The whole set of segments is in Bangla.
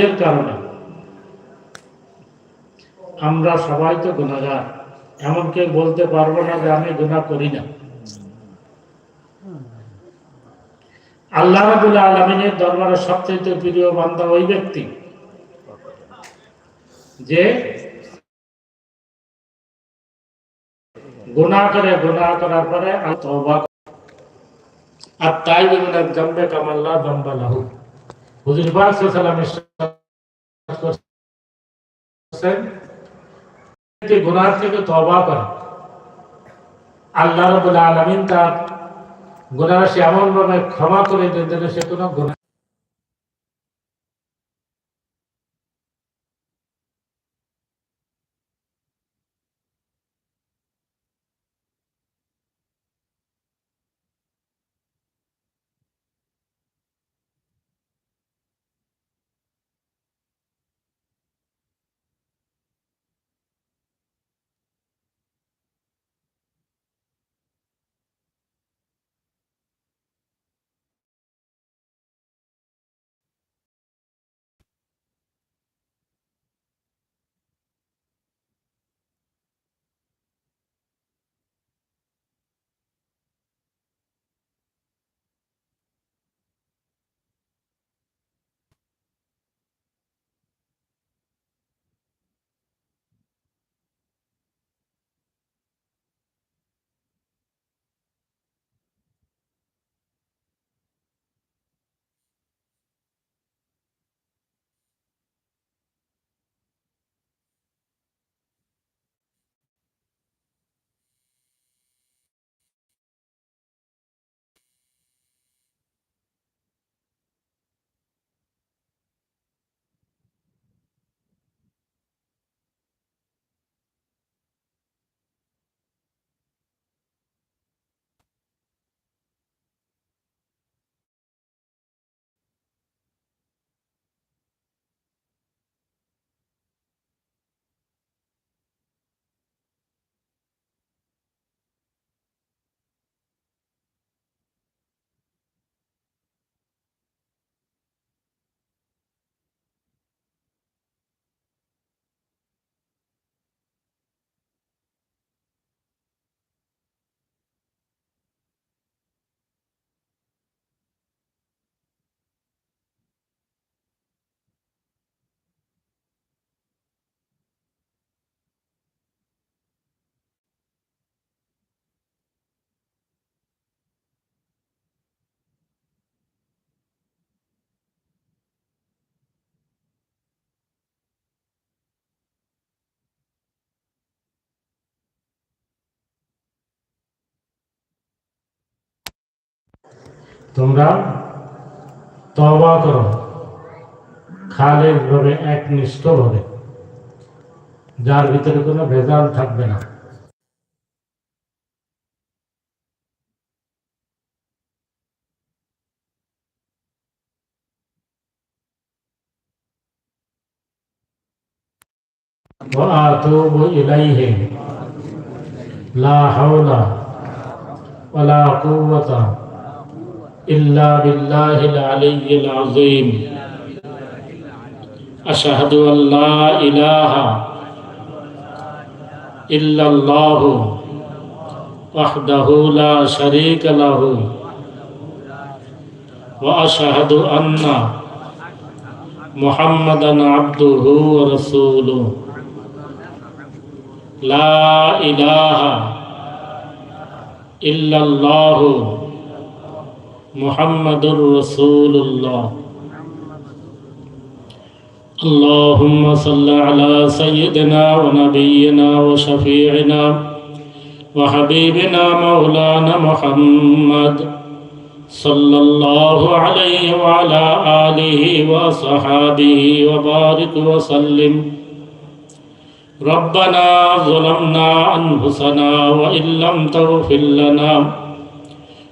এর কারণে। আমরা সবাই তো গুণাগার এমন কেউ বলতে পারব না যে আমি গুণা করি না। আল্লাহ আলমিনের দরবারে সবচেয়ে প্রিয় বান্ধব ওই ব্যক্তি যে গুণা করে গুণা করার পরে আর তাই জম্বে কামাল্লা জম্বা হুজুর পাক গুনাহ থেকে তওবা করে। আল্লাহ রাব্বুল আলামিন তার গুনাহ সে এমন ভাবে ক্ষমা করে দেন সে কোনো গুনাহ তোমরা তওবা করো খালের ভাবে একনিষ্ঠ ভাবে যার ভিতরে কোনো ভেজাল থাকবে না وآتوب إليه لا حول ولا قوة إلا بالله العلي العظيم أشهد أن لا إله إلا الله وحده لا شريك له وأشهد أن محمدا عبده ورسوله لا إله إلا الله محمد رسول الله اللهم صل على سيدنا ونبينا وشفيعنا وحبيبنا مولانا محمد صلى الله عليه وعلى آله وصحابه وبارك وسلم ربنا ظلمنا أنفسنا وإن لم تغفر لنا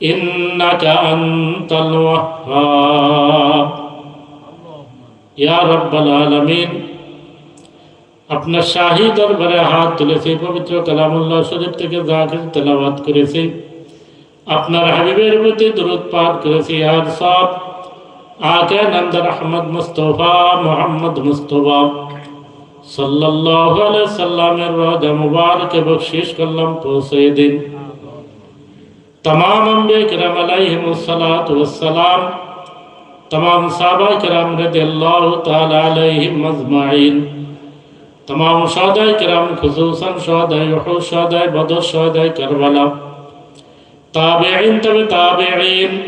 إنك أنت الوهاب يا رب العالمين আপনার শাহী দরবারে হাত তুলেছি পবিত্র কালামুল্লাহ শরীফ থেকে জাকির তেলাওয়াত করেছি আপনার হাবিবের প্রতি দূরত পাঠ করেছি আর সব আকে নন্দর আহমদ মুস্তফা মোহাম্মদ মুস্তফা সাল্লাল্লাহু আলাইহি সাল্লামের রোজা মুবারক বখশিশ করলাম পৌঁছে দিন तमाम अम्बे करम अलैहिमुस्सलातु वस्सलाम तमाम साहबा करम रदियल्लाहु ताला अलैहिम अजमाइन तमाम शहदाए करम खुसूसन शहदाए उहुद शहदाए बदर शहदाए करबला ताबिईन तब ताबिईन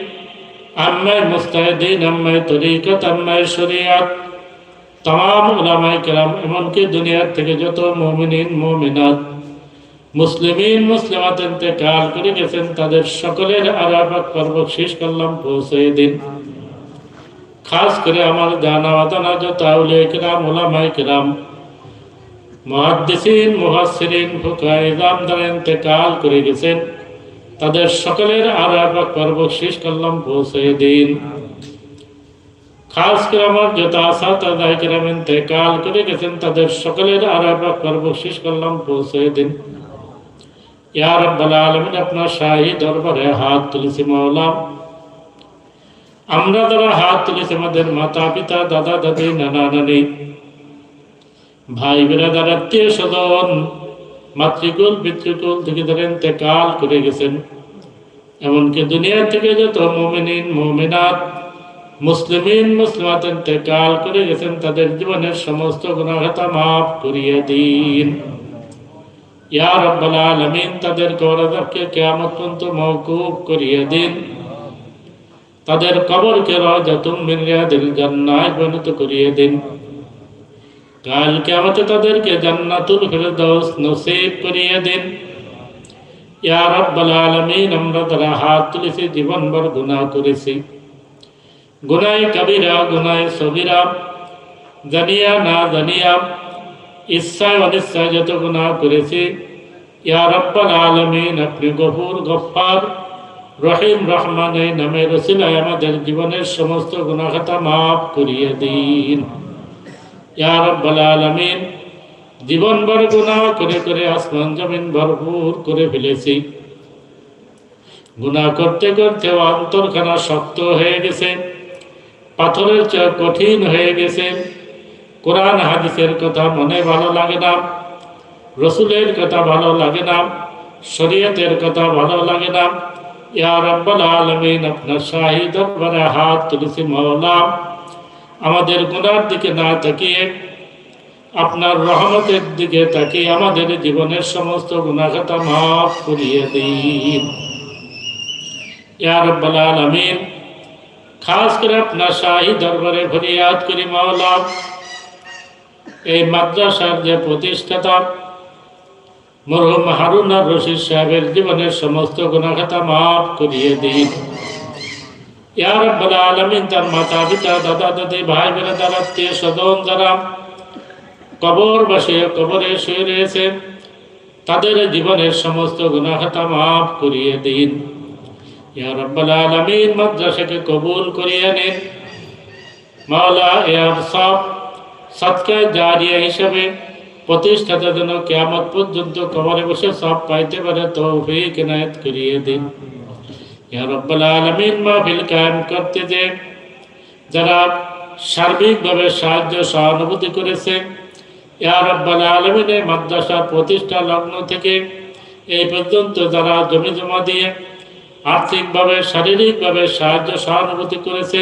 अम्मे मुस्तहिदीन अम्मे तरीकत अम्मे शरीयत तमाम उलामाए करम এমনকি দুনিয়া থেকে যত মুমিনিন মুমিনাত মুসলিমিন মুসলিমাত ইন্তেকাল করে গেছেন, তাদের সকলের আরাফাত পর্ব শেষ করলাম, পৌঁছে দিন। খাস করে আমার জানা অজানা যত আউলিয়া কিরাম ওলামাই কিরাম। মহাদ্দিসিন মুহাসসিরিন ফুকায়ে ইজাম যারা ইন্তেকাল করে গেছেন। তাদের সকলের আরাফাত পর্ব শেষ করলাম, পৌঁছে দিন। খাস করে আমার যত আসাত আদায় কিরাম ইন্তেকাল করে গেছেন, তাদের সকলের আরাফাত পর্ব শেষ করলাম, পৌঁছে দিন। ইয়া রব্বাল আলামিন, আপনার শাহী দরবারে হাত তুলেছি মাওলা। আমরা যারা হাত তুলেছি, আমাদের মাতা পিতা দাদা দাদি নানা নানি ভাই বেরাদার আত্মীয় স্বজন মাতৃকুল, পিতৃকুল থেকে ধরে ইন্তেকাল করে গেছেন, এমনকি দুনিয়া থেকে যত মোমিনিন, মোমিনাত, মুসলিমিন, মুসলিমাত ইন্তেকাল করে গেছেন, তাদের জীবনের সমস্ত গুণাঘাতা মাফ করিয়ে দিন। ইয়া রব্বাল আলামিন তাদের গৌরবকে কিয়ামত পর্যন্ত মওকুফ করিয়ে দিন। তাদের কবরকে রাজাতুম মিন রিয়াদিল জান্নাহ পরিণত করিয়ে দিন। কাল কিয়ামতে তাদেরকে জান্নাতুল ফিরদাউস নসিব করিয়ে দিন। ইয়া রব্বাল আমরা হাত তুলেছি, জীবনভর গুনাহ করেছি। গুনায় কবিরা গুনায় সগিরা, জানিয়া না জানিয়া ইচ্ছায় অনিচ্ছায় যত গুনাহ করেছি, ইয়া রব্বাল আলামিন, আপনি গফুর, গফফার, রহিম, রহমান, এই নামে রসিলায় আমাদের জীবনের সমস্ত গুণাখাতা মাফ করিয়ে দিন। ইয়া রব্বাল আলামিন, জীবনভর গুনাহ করে করে আসমান জমিন ভরপুর করে ফেলেছি। গুনাহ করতে করতে অন্তরখানা শক্ত হয়ে গেছে, পাথরের চেয়ে কঠিন হয়ে গেছে। কোরআন, হাদিসের কথা মনে ভালো লাগে না, রসুলের কথা ভালো লাগে না, শরীয়তের কথা ভালো লাগে না। ইয়া রব্বাল আলামিন, আপনার শাহী দরবারে হাত তুলেছি মাওলা। আমাদের গুনার দিকে না তাকিয়ে, আপনার রহমতের দিকে তাকিয়ে আমাদের জীবনের সমস্ত গুণাখাতা মাফ করিয়ে দিন। ইয়া রব্বাল আলামিন, খাস করে আপনার শাহী দরবারে ফরিয়াদ করি মাওলা। এই মাদ্রাসার যে প্রতিষ্ঠাতা মরহুম হারুন আর রশিদ সাহেবের জীবনের সমস্ত গুণাখাতা মাফ করিয়ে দিন। ইয়া রব্বাল আলামিন, তার মাতা পিতা দাদা দাদি ভাই বেরাদার আত্মীয় স্বজন যারা কবর বসে কবরে শুয়ে রয়েছে, তাদের জীবনের সমস্ত গুণাখাতা মাফ করিয়ে দিন। ইয়া আলামিন, মাদ্রাসাকে কবুল করিয়ে নিন। মাওলা ইয়ার সব সৎকার জারিয়া হিসাবে প্রতিষ্ঠাতা যেন কেয়ামত পর্যন্ত কবরে বসে সব পাইতে পারে, তৌফিক এনায়েত করিয়ে দিন। ইয়া রব্বাল আলামিন মাহফিল কায়েম করতে যে যারা সার্বিকভাবে সাহায্য, সহানুভূতি করেছে, ইয়া রব্বাল আলামিন এই মাদ্রাসা প্রতিষ্ঠা লগ্ন থেকে এই পর্যন্ত যারা জমি জমা দিয়ে আর্থিকভাবে, শারীরিকভাবে সাহায্য, সহানুভূতি করেছে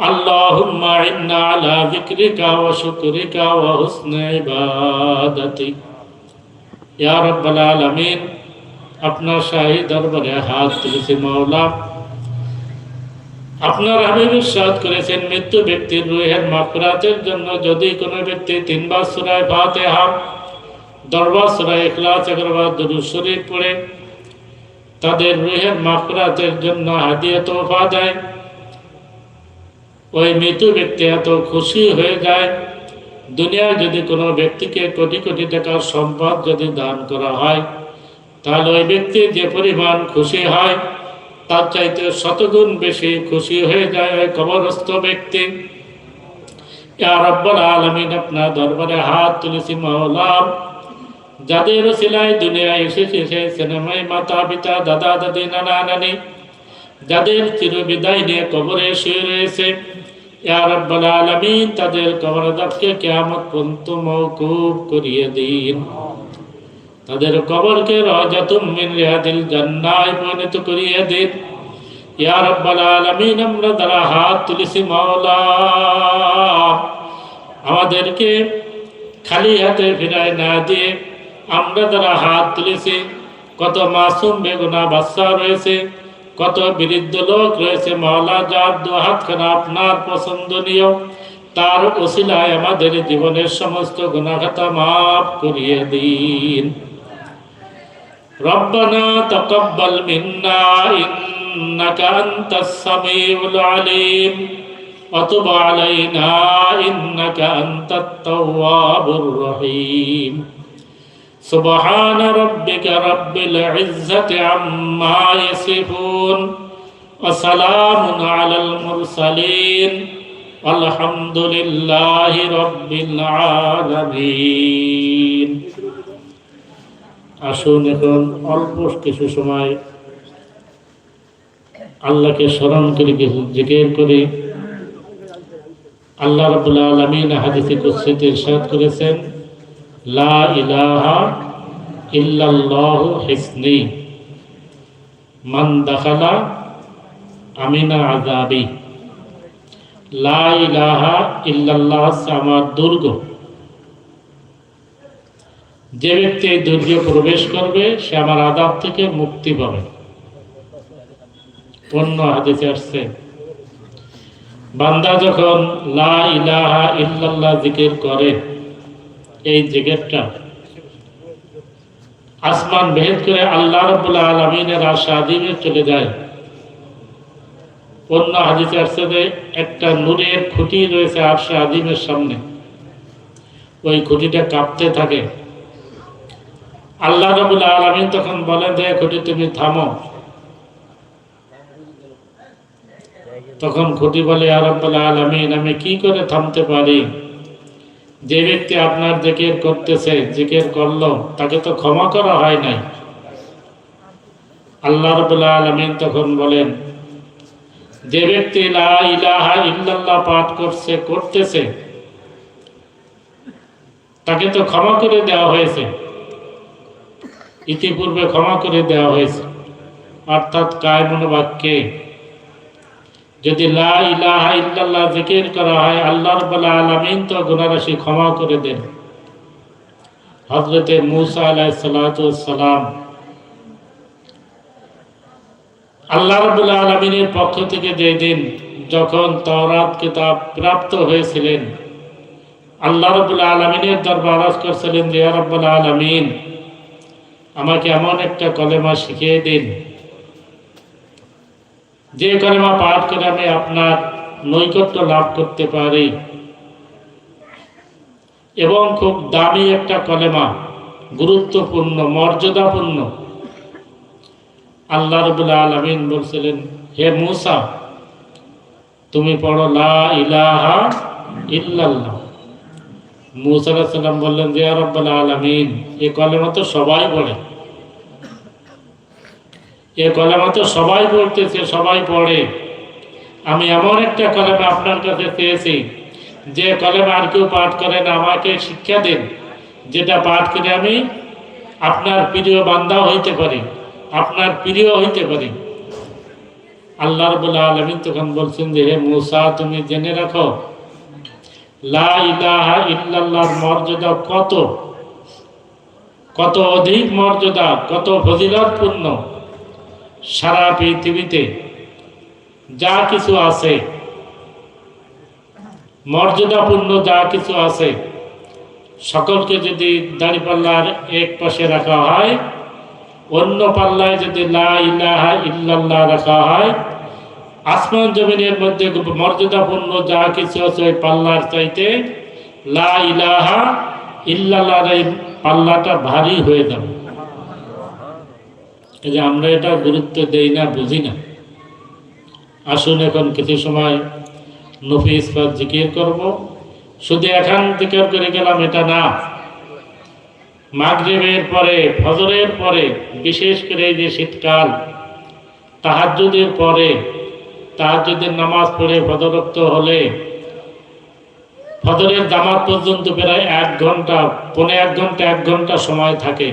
اللهم إنا على ذكرك وشكرك وحسن عبادتك يا رب العالمين আপনার শাহী দরবারে হাত তুলেছে মাওলা আপনার আমি বিশ্বাস করেছেন মৃত্যু ব্যক্তির রুহের মাফরাতের জন্য যদি কোনো ব্যক্তি তিনবার সুরায় ফাতেহা দরবার সুরায় ইখলাস একবার দুরুদ শরীফ পড়ে তাদের রুহের মাফরাতের জন্য হাদিয়া তোফা দেয় ওই মৃত ব্যক্তি এত খুশি হয়ে যায়। দুনিয়ায় যদি কোনো ব্যক্তিকে কোটি কোটি টাকার সম্পদ যদি দান করা হয়, তাহলে ওই ব্যক্তি যে পরিমাণ খুশি হয়, তার চাইতে শতগুণ বেশি খুশি হয়ে যায় ওই কবরস্থ ব্যক্তি। রব্বুল আলমিন, আপনার দরবারে হাত তুলেছি মাওলা। যাদের সিলাই দুনিয়ায় এসেছে, সেই সিনেমায় মাতা পিতা, দাদা দাদি, নানা নানি, যাদের চির বিদায় নিয়ে কবরে শুয়ে রয়েছে রব্বুল আলমিন, তাদের কেয়ামত পর্যন্ত মৌকুব করিয়ে দিন। তাদের কবরকে রাজাতুম মিন পরিণত করিয়ে দিন। ইয়া রাব্বাল আলামিন, আমরা দ্বারা হাত তুলেছি মাওলা। আমাদেরকে খালি হাতে ফিরায় না দিয়ে আমরা দ্বারা হাত তুলেছি। কত মাসুম বেগুনা বাচ্চা রয়েছে। কত বৃদ্ধ লোক রয়েছে মাওলা যার দু হাতখানা আপনার পছন্দনীয় তার ওসিলায় আমাদের জীবনের সমস্ত গুণাখাতা মাফ করিয়ে দিন ربنا تقبل منا إنك أنت السميع العليم وتب علينا إنك أنت التواب الرحيم سبحان ربك رب العزة عما يصفون وسلام على المرسلين والحمد لله رب العالمين আসুন এখন অল্প কিছু সময় আল্লাহকে স্মরণ করে কিছু জিজ্ঞের করে আল্লাহ রবুল্লা আলমিন হাদিসে কুৎসিত ইরশাদ করেছেন লা ইলাহা মান দাখালা আমিনা লা ইলাহা ইল্লাল্লাহ আমার দুর্গ। যে ব্যক্তি এই দুর্গে প্রবেশ করবে, সে আমার আদাব থেকে মুক্তি পাবে। অন্য হাদিসে আসছে, বান্দা যখন লা ইলাহা ইল্লাল্লাহ জিকির করে এই যে জিকিরটা আসমান ভেদ করে আল্লাহ রবুল্লাহ আলমিনের আশা আদিমে চলে যায়। অন্য হাদিসে আসছে একটা নূরের খুঁটি রয়েছে আশা আদিমের সামনে। ওই খুঁটিটা কাঁপতে থাকে। আল্লাহ রবুল আলমিন তখন বলেন যে খুঁটি, তুমি থামো। তখন খুঁটি বলে আরব্বুল আলমিন, আমি কি করে থামতে পারি? যে ব্যক্তি আপনার জিকির করতেছে, জিকির করল, তাকে তো ক্ষমা করা হয় নাই। আল্লাহ রবুল্লা আলমিন তখন বলেন, যে ব্যক্তি ইলাহা ইল্লাল্লাহ পাঠ করছে, করতেছে, তাকে তো ক্ষমা করে দেওয়া হয়েছে। ইতিপূর্বে ক্ষমা করে দেওয়া হয়েছে। অর্থাৎ কায়মন বাক্যে যদি জিকির করা হয়, আল্লাহ আলামিন তো গুনাহরাশি ক্ষমা করে দেন হযরতে মূসা সালাতু সালাম আল্লাহ রাব্বুল আলামিনের পক্ষ থেকে যে দিন যখন তাওরাত কিতাব প্রাপ্ত হয়েছিলেন, আল্লাহ রাব্বুল আলামিনের দরবার করছিলেন যে ইয়া রাব্বুল আলামিন, আমাকে এমন একটা কলেমা শিখিয়ে দিন যে কলেমা পাঠ করে আমি আপনার নৈকট্য লাভ করতে পারি। এবং খুব দামি একটা কলেমা, গুরুত্বপূর্ণ, মর্যাদাপূর্ণ। আল্লাহ রবুল্লা আলমিন বলছিলেন, হে মুসা, তুমি পড়ো, লা ইলাহা ইল্লাল্লাহ। মুসা সাল্লাম বললেন, যে রব্বাল আলমিন, এ কলেমা তো সবাই পড়ে। এ কলেমা তো সবাই পড়তেছে সবাই পড়ে। আমি এমন একটা কলেমা আপনার কাছে পেয়েছি যে কলেমা আর কেউ পাঠ করেন আমাকে শিক্ষা দেন, যেটা পাঠ করে আমি আপনার প্রিয় বান্দা হইতে পারি, আপনার প্রিয় হইতে পারি। আল্লাহ রবুল্লা আলমিন তখন বলছেন যে, হে মুসা, তুমি জেনে রাখো, লা মর্যাদা কত? কত অধিক মর্যাদা, কত ফজিলতপূর্ণ? সারা পৃথিবীতে যা কিছু আছে, মর্যাদাপূর্ণ যা কিছু আছে, সকলকে যদি দাড়ি পাল্লার এক পাশে রাখা হয়, অন্য পাল্লায় যদি লা ইলাহা ইল্লাল্লাহ রাখা হয়, আসমান জমিনের মধ্যে মর্যাদাপূর্ণ যা কিছু আছে ওই পাল্লার চাইতে লা ইলাহা ইল্লাল্লাহর এই পাল্লাটা ভারী হয়ে যাবে। এই যে আমরা এটা গুরুত্ব দেই না, বুঝি না। আসুন এখন কিছু সময় নফি ইসফাত জিকির করব। শুধু এখান জিকির করে গেলাম, এটা না। মাগরিবের পরে, ফজরের পরে, বিশেষ করে এই যে শীতকাল, তাহাজ্জুদের পরে, তাহাজ্জুদের নামাজ পড়ে ফজরক্ত হলে, ফজরের জামাত পর্যন্ত প্রায় এক ঘণ্টা, পনে এক ঘণ্টা এক ঘণ্টা সময় থাকে।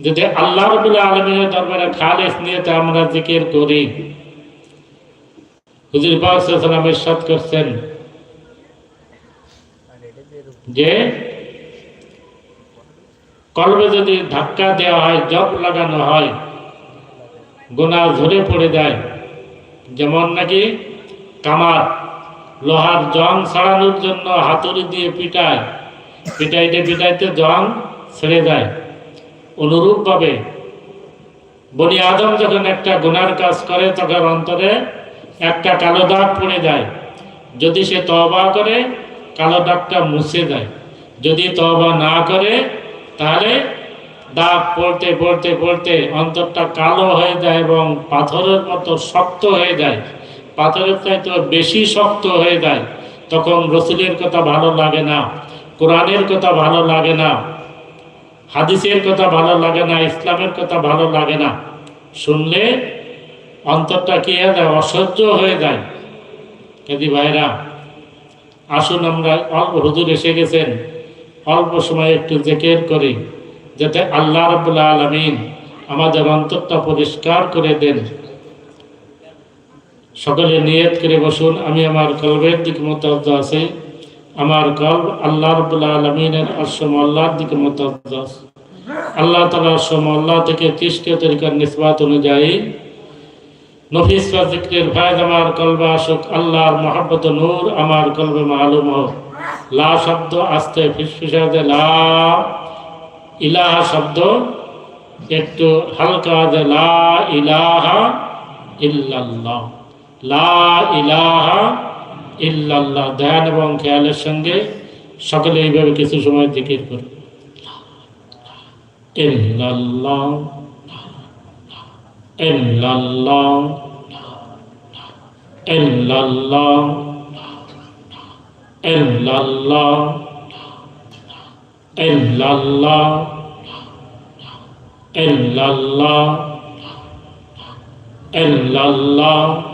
যদি আল্লাহ রবুল্লাহ আলমিনের দরবারে খালেস নিয়ে আমরা জিকির করি, হুজুর ইরশাদ করছেন। যে কলবে যদি ধাক্কা দেওয়া হয় জব লাগানো হয় গোনা ঝরে পড়ে যায়, যেমন নাকি কামার লোহার জং ছাড়ানোর জন্য হাতুড়ি দিয়ে পিটায়, পিটাইতে পিটাইতে জং ছেড়ে যায়। অনুরূপভাবে বনি আদম যখন একটা গুনার কাজ করে, তখন অন্তরে একটা কালো দাগ পড়ে যায়। যদি সে তবা করে, কালো দাগটা মুছে যায় যদি তবা না করে, তাহলে দাগ পড়তে পড়তে পড়তে অন্তরটা কালো হয়ে যায় এবং পাথরের মতো শক্ত হয়ে যায়। পাথরের চাইতে বেশি শক্ত হয়ে যায়। তখন রসুলের কথা ভালো লাগে না, কোরআনের কথা ভালো লাগে না। হাদিসের কথা ভালো লাগে না, ইসলামের কথা ভালো লাগে না। শুনলে অন্তরটা কি হয়ে যায়? অসহ্য হয়ে যায়। কেদি ভাইরা, আসুন আমরা অল্প হুজুর এসে গেছেন। অল্প সময় একটু জেকের করি, যাতে আল্লাহ রবুল্লা আলমিন আমাদের অন্তরটা পরিষ্কার করে দেন। সকলে নিয়ত করে বসুন, আমি আমার কলবের দিকে মতজ্জ আছি। আমার কলব আল্লাহ রবুল্লা আলমিনের আসম আল্লাহর দিকে আছে আল্লাহ তালা আসম আল্লাহ থেকে তৃষ্টিয় তরিকার নিসবাত অনুযায়ী নফিস বা জিক্রের ফায়দ আমার কলবে আসুক, আল্লাহর মহাব্বত নূর আমার কলবে মালুম হোক। লা শব্দ আস্তে ফিসফিসাতে লা ইলাহা শব্দ একটু হালকা যে লা ইলাহা ইল্লাল্লাহ। লা ইলাহা ইল্লাল্লাহ, ধ্যান এবং খেয়ালের সঙ্গে সকলে এইভাবে কিছু সময় জিকির করবে ইল্লাল্লাহ ইল্লাল্লাহ ইল্লাল্লাহ ইল্লাল্লাহ ইল্লাল্লাহ ইল্লাল্লাহ ইল্লাল্লাহ।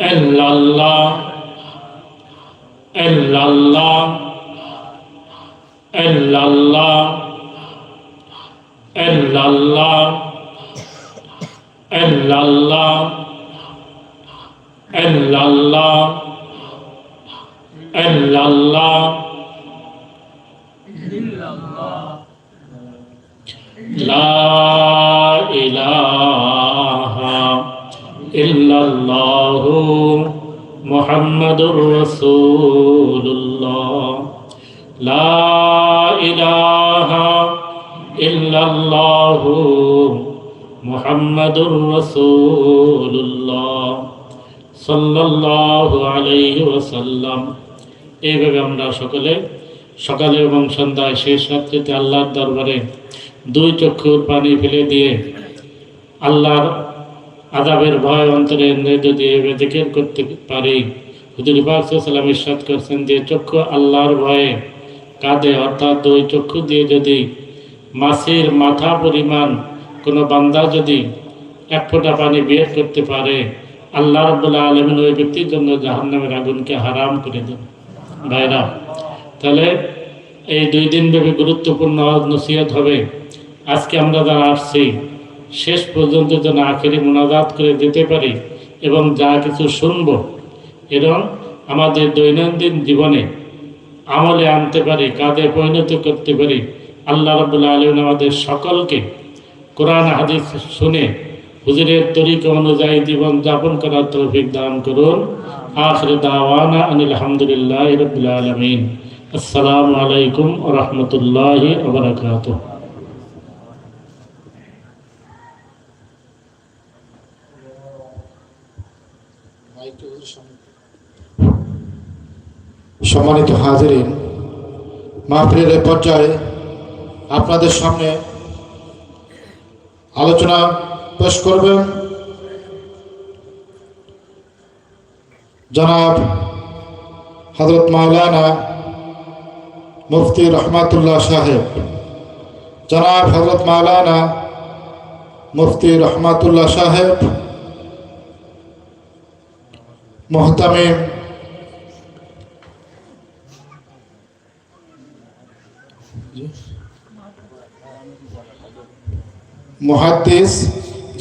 ইল্লাল্লাহ ইল্লাল্লাহ ইল্লাল্লাহ ইল্লাল্লাহ ইল্লাল্লাহ ইল্লাল্লাহ ইল্লাল্লাহ লা ইলাহা মুহাম্মাদুর রাসূলুল্লাহ। লা ইলাহা ইল্লাল্লাহু মুহাম্মাদুর রাসূলুল্লাহ। সাল্লাল্লাহু আলাইহি ওয়াসাল্লাম। এইভাবে আমরা সকলে সকালে এবং সন্ধ্যায় শেষ রাত্রিতে আল্লাহর দরবারে দুই চক্ষুর পানি ফেলে দিয়ে আল্লাহর আদাবের ভয় অন্তরে যদি জিকির করতে পারি। হুজুর সাল্লাম ইরশাদ করছেন যে চক্ষু আল্লাহর ভয়ে কাঁদে, অর্থাৎ দুই চক্ষু দিয়ে যদি মাছের মাথা পরিমাণ কোনো বান্দা যদি এক ফোঁটা পানি বের করতে পারে, আল্লাহ রব্বুল্লাহ আলমিন ওই ব্যক্তির জন্য জাহান্নামের আগুনকে হারাম করে দেন। ভাইরা, তাহলে এই দুই দিন ব্যাপী গুরুত্বপূর্ণ নসিহত হবে। আজকে আমরা যারা আসছি শেষ পর্যন্ত যেন আখেরি মোনাজাত করে দিতে পারি এবং যা কিছু শুনব এবং আমাদের দৈনন্দিন জীবনে আমলে আনতে পারি কাজে পরিণত করতে পারি। আল্লাহ রবুল্লা আলমিন আমাদের সকলকে কোরআন, হাদিস শুনে হুজুরের তরিকা অনুযায়ী জীবন যাপন করার তৌফিক দান করুন। আখর দাওয়ানা আনিল আলহামদুলিল্লাহ রবিল আলমিন। আসসালামু আলাইকুম রহমতুল্লাহ ওবরাকাত সম্মানিত হাজিরিন, মাহফিলের এ পর্যায়ে আপনাদের সামনে আলোচনা পেশ করবেন জনাব হজরত মাওলানা মুফতি রহমাতুল্লাহ সাহেব। জনাব হজরত মাওলানা মুফতি রহমাতুল্লাহ সাহেব, মোহতামিম মুহাদ্দিস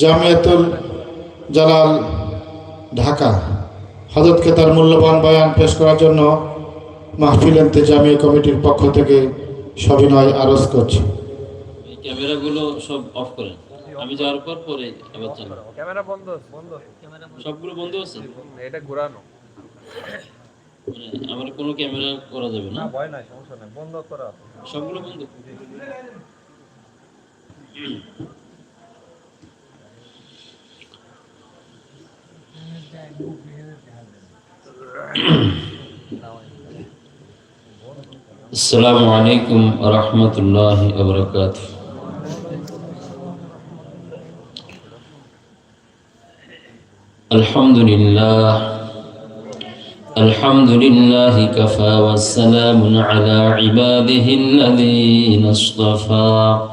জামিয়াতুল জালাল ঢাকা। হজরতকে তার মূল্যবান বয়ান পেশ করার জন্য মাহফিল জামিয়া কমিটির পক্ষ থেকে সবিনয় আরজ করছি। এই ক্যামেরাগুলো সব অফ করেন। আমি যাওয়ার পর পরে আবার ক্যামেরা বন্ধ বন্ধ সবগুলো বন্ধ আছে? এটা ঘোরানো। মানে আমার কোনো ক্যামেরা করা যাবে না? ভয় নাই সমস্যা নাই। বন্ধ করা। সবগুলো বন্ধ? السلام عليكم ورحمة الله وبركاته. الحمد لله الحمد لله كفى والسلام على عباده الذين اصطفى.